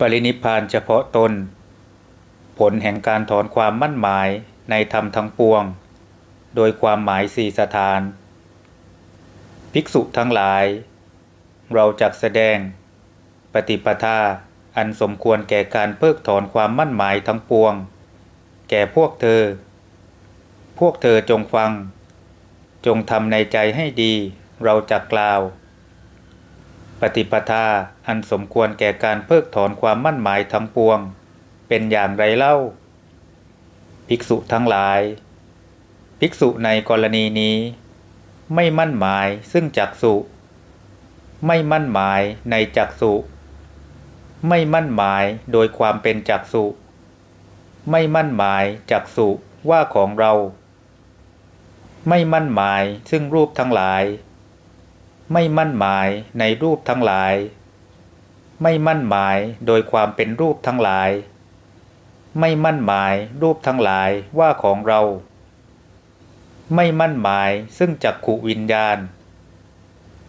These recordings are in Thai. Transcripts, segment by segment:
ปรินิพานเฉพาะตน ผลแห่งการถอนความมั่นหมายในธรรมทั้งปวง โดยความหมายสี่สถาน ภิกษุทั้งหลาย เราจักแสดง ปฏิปทาอันสมควรแก่การเพิกถอนความมั่นหมายทั้งปวง แก่พวกเธอ พวกเธอจงฟัง จงทำในใจให้ดี เราจักกล่าว ปฏิปทาอันสมควรแก่การเพิกถอนความมั่นหมายทั้งปวง เป็นอย่างไรเล่า ภิกษุทั้งหลาย ภิกษุในกรณีนี้ ไม่มั่นหมายซึ่งจักสุไม่มั่นหมายในจักสุไม่มั่นหมายโดยความเป็นจักสุไม่มั่นหมายจักสุว่าของเรา ไม่มั่นหมายซึ่งรูปทั้งหลาย ไม่มั่นหมายในรูปทั้งหลาย ไม่มั่นหมายโดยความเป็นรูปทั้งหลาย ไม่มั่นหมายรูปทั้งหลายว่าของเรา ไม่มั่นหมายซึ่งจักขุวิญญาณ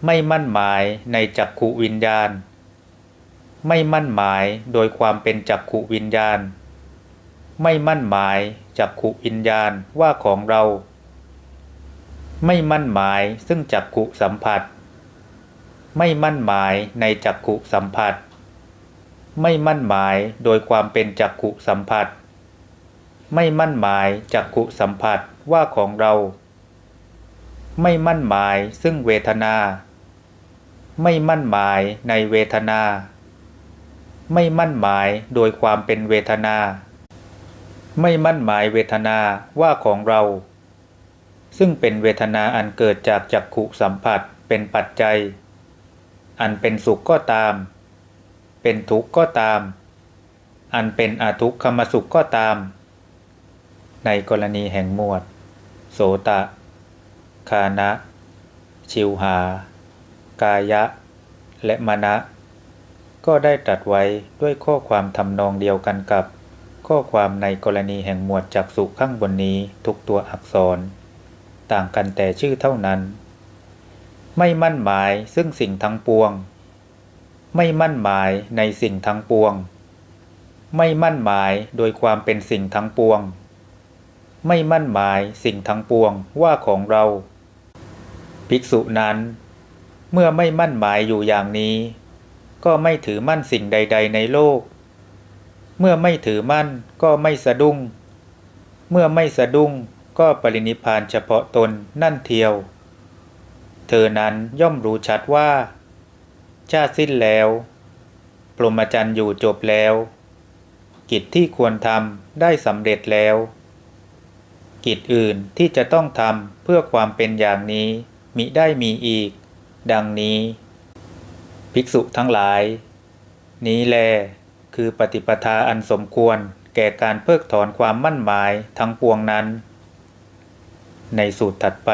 ไม่มั่นหมายในจักขุวิญญาณ ไม่มั่นหมายโดยความเป็นจักขุวิญญาณ ไม่มั่นหมายจักขุวิญญาณว่าของเรา ไม่มั่นหมายซึ่งจักขุสัมผัส ไม่มั่นหมายในจักขุสัมผัส ไม่มั่นหมายโดยความเป็นจักขุสัมผัส ไม่มั่นหมายจักขุสัมผัสว่าของเรา ไม่มั่นหมายซึ่งเวทนา ไม่มั่นหมายในเวทนา ไม่มั่นหมายโดยความเป็นเวทนา ไม่มั่นหมายเวทนาว่าของเรา ซึ่งเป็นเวทนาอันเกิดจากจักขุสัมผัสเป็นปัจจัย อันเป็นสุขก็ตาม เป็นทุกข์ก็ตาม อันเป็นอาทุกขมสุขก็ตาม ในกรณีแห่งหมวด โสตะ คานะ ชิวหา กายะ และมณะ ก็ได้ตรัสไว้ด้วยข้อความทำนองเดียวกันกับ ข้อความในกรณีแห่งหมวดจักสุข้างบนนี้ทุกตัวอักษร ต่างกันแต่ชื่อเท่านั้น ไม่มั่นหมายซึ่งสิ่งทั้งปวง ไม่มั่นหมายในสิ่งทั้งปวง ไม่มั่นหมายโดยความเป็นสิ่งทั้งปวง ไม่มั่นหมายสิ่งทั้งปวงว่าของเรา ภิกษุนั้น เมื่อไม่มั่นหมายอยู่อย่างนี้ ก็ไม่ถือมั่นสิ่งใด ๆ ในโลก เมื่อไม่ถือมั่นก็ไม่สะดุ้ง เมื่อไม่สะดุ้งก็ปรินิพพานเฉพาะตนนั่นเทียว เธอนั้นย่อมรู้ชัดว่า ชาติสิ้นแล้วพรมจรรย์อยู่จบแล้ว กิจที่ควรทำได้สำเร็จแล้ว กิจอื่นที่จะต้องทำเพื่อความเป็นอย่างนี้มิได้มีอีก ดังนี้ ภิกษุทั้งหลาย นี้แล คือปฏิปทาอันสมควรแก่การเพิกถอนความมั่นหมายทั้งปวงนั้น ในสูตรถัดไป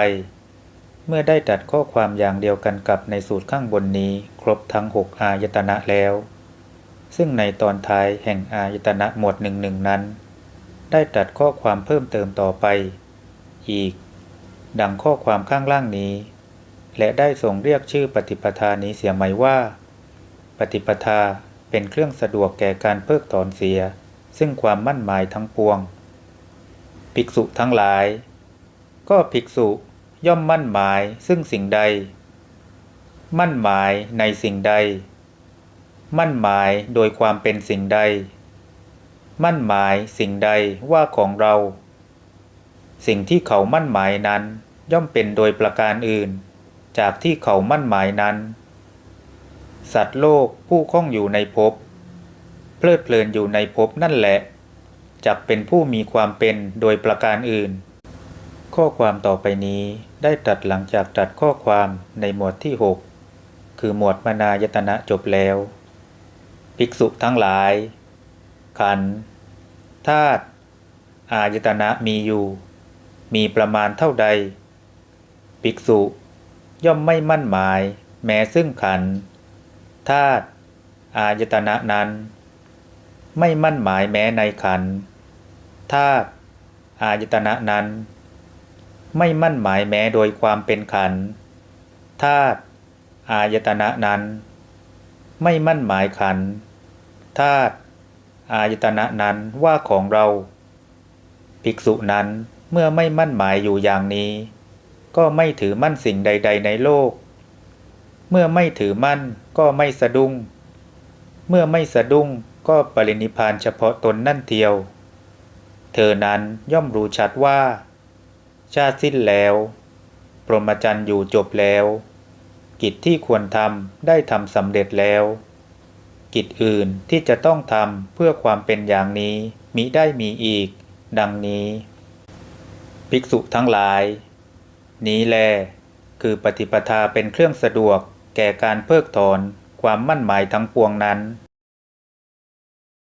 เมื่อได้ตัดข้อความอย่างเดียวกันกับในสูตรข้างบนนี้ ครบทั้งหกอายตนะแล้ว ซึ่งในตอนท้ายแห่งอายตนะหมวดหนึ่งหนึ่งนั้น ได้ตัดข้อความเพิ่มเติมต่อไป อีก ดังข้อความข้างล่างนี้ และได้ส่งเรียกชื่อปฏิปทานี้เสียไหมว่า ปฏิปทาเป็นเครื่องสะดวกแก่การเพิกถอนเสีย ซึ่งความมั่นหมายทั้งปวง ภิกษุทั้งหลาย ก็ภิกษุ ย่อมมั่นหมายซึ่งสิ่งใด มั่นหมายในสิ่งใด มั่นหมายโดยความเป็นสิ่งใด มั่นหมายสิ่งใดว่าของเรา สิ่งที่เขามั่นหมายนั้น ย่อมเป็นโดยประการอื่น จากที่เขามั่นหมายนั้น สัตว์โลกผู้คล้องอยู่ในภพเพลิดเพลินอยู่ในภพนั่นแหละจักเป็นผู้มีความเป็นโดยประการอื่น ข้อความต่อไปนี้ได้ตัดหลังจากตัดข้อความในหมวดที่ 6 คือหมวดมานายตนะจบแล้ว ภิกษุทั้งหลาย ขันธาตุอายตนะมีอยู่ มีประมาณเท่าใด ภิกษุย่อมไม่มั่นหมาย แม้ซึ่งขันธาตุอายตนะนั้น ไม่มั่นหมายแม้ในขันธาตุอายตนะนั้น ไม่มั่นหมายแม้โดยความเป็นขันธาตุอายตนะนั้น ไม่มั่นหมายขันธาตุอายตนะนั้นว่าของเรา ภิกษุนั้นเมื่อไม่มั่นหมายอยู่อย่างนี้ ก็ไม่ถือมั่นสิ่งใด ๆ ในโลก เมื่อไม่ถือมั่นก็ไม่สะดุ้ง เมื่อไม่สะดุ้งก็ปรินิพานเฉพาะตนนั่นเทียว เธอนั้นย่อมรู้ชัดว่า ชาติสิ้นแล้วพรหมจรรย์อยู่จบแล้ว กิจที่ควรทำได้ทำสำเร็จแล้ว กิจอื่นที่จะต้องทำเพื่อความเป็นอย่างนี้มิได้มีอีก ดังนี้ ภิกษุทั้งหลาย นี้แล คือปฏิปทาเป็นเครื่องสะดวกแก่การเพิกถอนความมั่นหมายทั้งปวงนั้น